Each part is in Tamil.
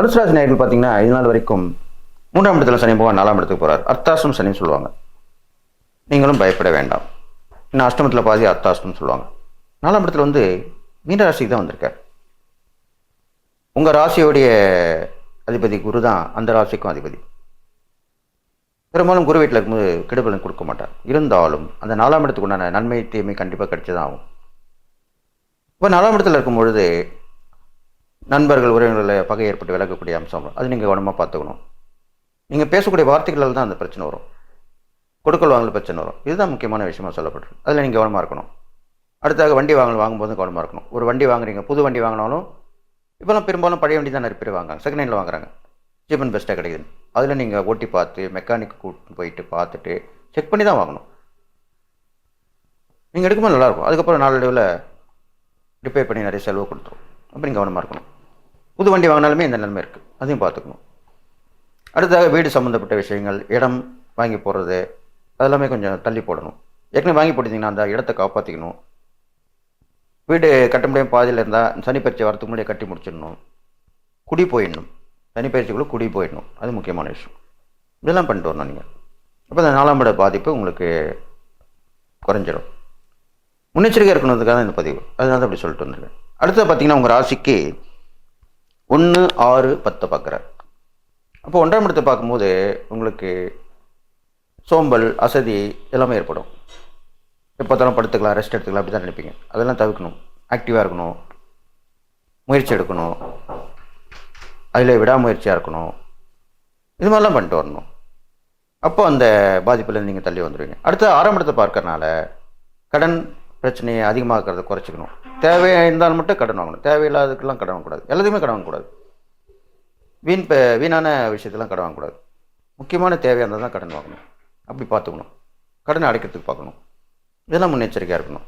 தனுசு ராசி பார்த்தீங்கன்னா இது நாள் வரைக்கும் மூன்றாம் இடத்துல சனி போக நாலாம் இடத்துக்கு போகிறார் அர்த்தாஷ்டம் சனின்னு சொல்லுவாங்க. நீங்களும் பயப்பட வேண்டாம். இன்னும் அஷ்டமத்தில் பாதி அர்த்தாஷ்டம் சொல்லுவாங்க. நாலாம் இடத்துல வந்து மீன ராசிக்கு தான் வந்திருக்கார். உங்கள் ராசியோடைய அதிபதி குரு தான் அந்த ராசிக்கும் அதிபதி. பெரும்பாலும் குரு வீட்டில் இருக்கும்போது கெடுபலன் கொடுக்க மாட்டார். இருந்தாலும் அந்த நாலாம் இடத்துக்கு உண்டான நன்மை தீமை கண்டிப்பாக கிடைச்சி தான் ஆகும். இப்போ நாலாம் இடத்துல இருக்கும் பொழுது நண்பர்கள் உறவினர்களில் பகை ஏற்பட்டு விலகக்கூடிய அம்சம் அது நீங்கள் கவனமாக பார்த்துக்கணும். நீங்கள் பேசக்கூடிய வார்த்தைகளால் தான் அந்த பிரச்சனை வரும். கொடுக்கல் வாங்கல பிரச்சனை வரும். இதுதான் முக்கியமான விஷயமாக சொல்லப்படுறது அதில் நீங்கள் கவனமாக இருக்கணும். அடுத்தாக வண்டி வாங்கல் வாங்கும்போது கவனமாக இருக்கணும். ஒரு வண்டி வாங்குறீங்க புது வண்டி வாங்கினாலும் இப்போலாம் பெரும்பாலும் பழைய வண்டி தான் நிறைய பேர் வாங்குறாங்க. செகண்ட் ஹேண்டில் வாங்குறாங்க. சீப் அண்ட் பெஸ்ட்டாக கிடைக்குது. அதில் நீங்கள் ஓட்டி பார்த்து மெக்கானிக் கூட்டு போயிட்டு பார்த்துட்டு செக் பண்ணி தான் வாங்கணும். நீங்கள் எடுக்கும்போது நல்லாயிருக்கும் அதுக்கப்புறம் நாளடைவில் ரிப்பேர் பண்ணி நிறைய செலவு கொடுத்துரும். அப்படி நீங்கள் கவனமாக இருக்கணும். புது வண்டி வாங்கினாலுமே இந்த நிலைமை இருக்குது அதையும் பார்த்துக்கணும். அடுத்ததாக வீடு சம்மந்தப்பட்ட விஷயங்கள் இடம் வாங்கி போடுறது அதெல்லாமே கொஞ்சம் தள்ளி போடணும். ஏற்கனவே வாங்கி போட்டிருந்தீங்கன்னா அந்த இடத்த காப்பாற்றிக்கணும் வீடு கட்ட முடியாமல் பாதியில் இருந்தால் சனிப்பயிற்சி வரத்துக்கு முன்னாடியே கட்டி முடிச்சிடணும். குடி போயிடணும். சனிப்பயிற்சிக்குள்ளே குடி போயிடணும். அது முக்கியமான விஷயம். இதெல்லாம் பண்ணிட்டு வரணும் நீங்கள் அப்போ அந்த நாலாம் இட பாதிப்பு உங்களுக்கு குறைஞ்சிடும். முன்னெச்சரிக்கை இருக்கணுன்றதுக்காக இந்த பதிவு. அதனால தான் அப்படி சொல்லிட்டு வந்திருக்கேன். அடுத்தது பார்த்தீங்கன்னா உங்கள் ராசிக்கு ஒன்று ஆறு பத்தை பார்க்குறார். அப்போ ஒன்றாம் இடத்தை பார்க்கும்போது உங்களுக்கு சோம்பல் அசதி எல்லாமே ஏற்படும். எப்போ படுத்துக்கலாம் ரெஸ்ட் எடுத்துக்கலாம் அப்படி தான் நினைப்பீங்க. அதெல்லாம் தவிர்க்கணும். ஆக்டிவாக இருக்கணும். முயற்சி எடுக்கணும். அதில் விடாமுயற்சியாக இருக்கணும். இது மாதிரிலாம் பண்ணிட்டு வரணும். அப்போ அந்த பாதிப்புலேருந்து நீங்கள் தள்ளி வந்துடுவீங்க அடுத்து ஆறாம் பார்க்கறனால கடன் பிரச்சனையை அதிகமாகிறத குறைச்சிக்கணும். தேவையாக இருந்தால் மட்டும் கடன் வாங்கணும். தேவையில்லாததுக்கெல்லாம் கடன் வாங்கக்கூடாது. எல்லாத்தையுமே கடன் வாங்கக்கூடாது. வீண் ப வீணான விஷயத்தெல்லாம் கடன் வாங்கக்கூடாது. முக்கியமான தேவையாக இருந்தால் தான் கடன் வாங்கணும். அப்படி பார்த்துக்கணும். கடனை அடைக்கிறதுக்கு பார்க்கணும். இதெல்லாம் முன்னெச்சரிக்கையாக இருக்கணும்.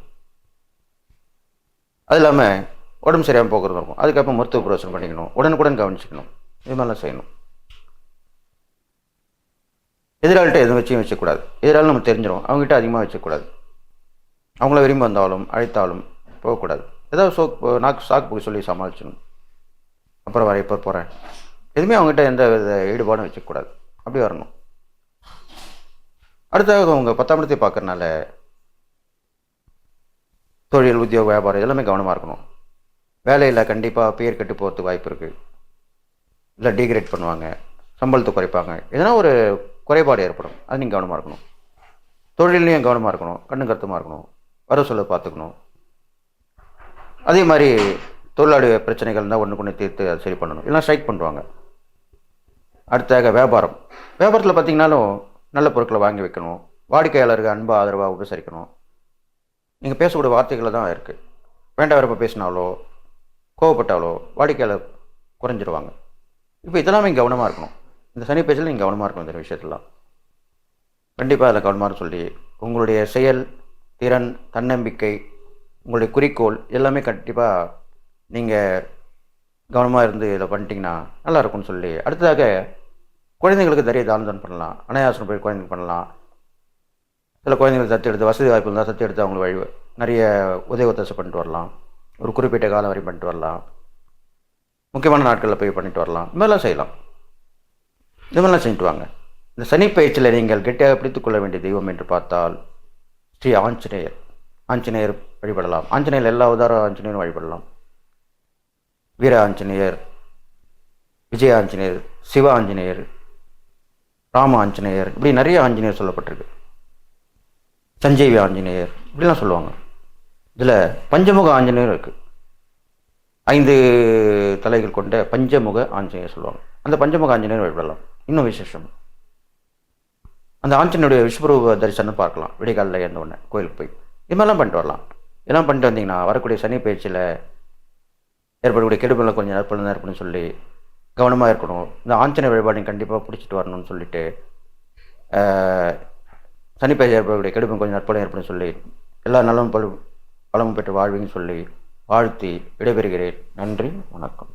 அது இல்லாமல் உடம்பு சரியாமல் போகிறது இருக்கும். அதுக்கப்புறம் மருத்துவ பிரயோசனம் பண்ணிக்கணும். உடனுக்குடன் கவனிச்சிக்கணும். இது மாதிரிலாம் செய்யணும். எதிராளிகிட்ட எதுவும் வச்சும் வச்சக்கூடாது. எதிராளி நம்ம தெரிஞ்சிடும் அவங்ககிட்ட அதிகமாக வச்சக்கூடாது. அவங்கள விரும்பி வந்தாலும் அழைத்தாலும் போகக்கூடாது. ஏதாவது சோக் நாக்கு சாக்கு போய் சொல்லி சமாளிச்சிடணும். அப்புறம் வர இப்போ போகிறேன் எதுவுமே அவங்ககிட்ட எந்த வித ஈடுபாடும் வச்சுக்கூடாது அப்படி வரணும். அடுத்தாக உங்கள் பத்தாம் இடத்தை பார்க்கறனால தொழில் உத்தியோக வியாபாரம் எல்லாமே கவனமாக இருக்கணும். வேலையில் கண்டிப்பாக பேர் கெட்டு போகிறதுக்கு வாய்ப்பு இருக்குது இல்லை டீக்ரேட் பண்ணுவாங்க. சம்பளத்தை குறைப்பாங்க. எதனா ஒரு குறைபாடு ஏற்படும். அது நீங்கள் கவனமாக இருக்கணும். தொழிலையும் கவனமாக இருக்கணும். கண்ணு கருத்துமாக இருக்கணும். வர சொல்ல பார்த்துக்கணும். அதே மாதிரி தொழிலாளி பிரச்சனைகள் இருந்தால் ஒன்று கொண்டு தீர்த்து அதை சரி பண்ணணும். இல்லைனா ஸ்ட்ரைக் பண்ணுவாங்க அடுத்தாக வியாபாரம். வியாபாரத்தில் பார்த்தீங்கன்னாலும் நல்ல பொருட்களை வாங்கி வைக்கணும். வாடிக்கையாளருக்கு அன்பு ஆதரவாக உபசரிக்கணும். நீங்கள் பேசக்கூடிய வார்த்தைகளில் தான் இருக்குது வேண்டாம் வரப்போ பேசினாலோ கோவப்பட்டாலோ வாடிக்கையாளர் குறைஞ்சிருவாங்க. இப்போ இதெல்லாமே இங்கே கவனமாக இருக்கணும். இந்த சனி பேச்சில் நீங்கள் கவனமாக இருக்கணும் இந்த விஷயத்தெல்லாம். கண்டிப்பாக அதில் கவனமாக சொல்லி உங்களுடைய செயல் திறன் தன்னம்பிக்கை உங்களுடைய குறிக்கோள் எல்லாமே கண்டிப்பாக நீங்கள் கவனமாக இருந்து இதை பண்ணிட்டீங்கன்னா நல்லாயிருக்கும்னு சொல்லி. அடுத்ததாக குழந்தைங்களுக்கு நிறைய தானம் தான் பண்ணலாம். அனாயாசனம் போய் குழந்தைங்க பண்ணலாம். சில குழந்தைங்களுக்கு தத்து எடுத்து வசதி வாய்ப்பு இருந்தால் தத்து எடுத்து அவங்களுக்கு வழி நிறைய உதவி ஒத்தாசை பண்ணிட்டு வரலாம். ஒரு குறிப்பிட்ட காலம் வரையும் பண்ணிட்டு வரலாம். முக்கியமான நாட்களில் போய் பண்ணிட்டு வரலாம். இது மாதிரிலாம் செய்யலாம். இது மாதிரிலாம் செஞ்சுட்டு வாங்க. இந்த சனி பயிற்சியில் நீங்கள் கெட்டியாக பிடித்துக்கொள்ள வேண்டிய தெய்வம் என்று பார்த்தால் ஸ்ரீ ஆஞ்சநேயர் ஆஞ்சநேயர் வழிபடலாம். ஆஞ்சநேயர் எல்லா உதார ஆஞ்சநேயரும் வழிபடலாம். வீர ஆஞ்சநேயர் விஜய ஆஞ்சநேயர் சிவ ஆஞ்சநேயர் ராம ஆஞ்சநேயர் இப்படி நிறைய ஆஞ்சநேயர் சொல்லப்பட்டிருக்கு. சஞ்சீவி ஆஞ்சநேயர் இப்படிலாம் சொல்லுவாங்க. இதில் பஞ்சமுக ஆஞ்சநேயர் இருக்குது ஐந்து தலைகள் கொண்ட பஞ்சமுக ஆஞ்சநேயர் சொல்லுவாங்க. அந்த பஞ்சமுக ஆஞ்சநேயர் வழிபடலாம். இன்னும் விசேஷம். அந்த ஆஞ்சனுடைய விஸ்வரூப தரிசனம் பார்க்கலாம். விடிகாலில் இருந்த உடனே கோயிலுக்கு போய். இதுமாதிரிலாம் பண்ணிட்டு வரலாம். இதெல்லாம் பண்ணிட்டு வந்தீங்கன்னா வரக்கூடிய சனி பயிற்சியில் ஏற்படக்கூடிய கெடுபலை கொஞ்சம் நற்பலன் ஏற்படும் சொல்லி கவனமாக இருக்கணும். இந்த ஆஞ்சனை வழிபாடையும் கண்டிப்பாக பிடிச்சிட்டு வரணும்னு சொல்லிட்டு சனி பயிற்சி ஏற்படக்கூடிய கெடுபம் கொஞ்சம் நற்பலன் ஏற்படும் சொல்லி எல்லா நலமும் பல பலமும் பெற்று வாழ்வீங்கன்னு சொல்லி வாழ்த்தி விடைபெறுகிறேன். நன்றி வணக்கம்.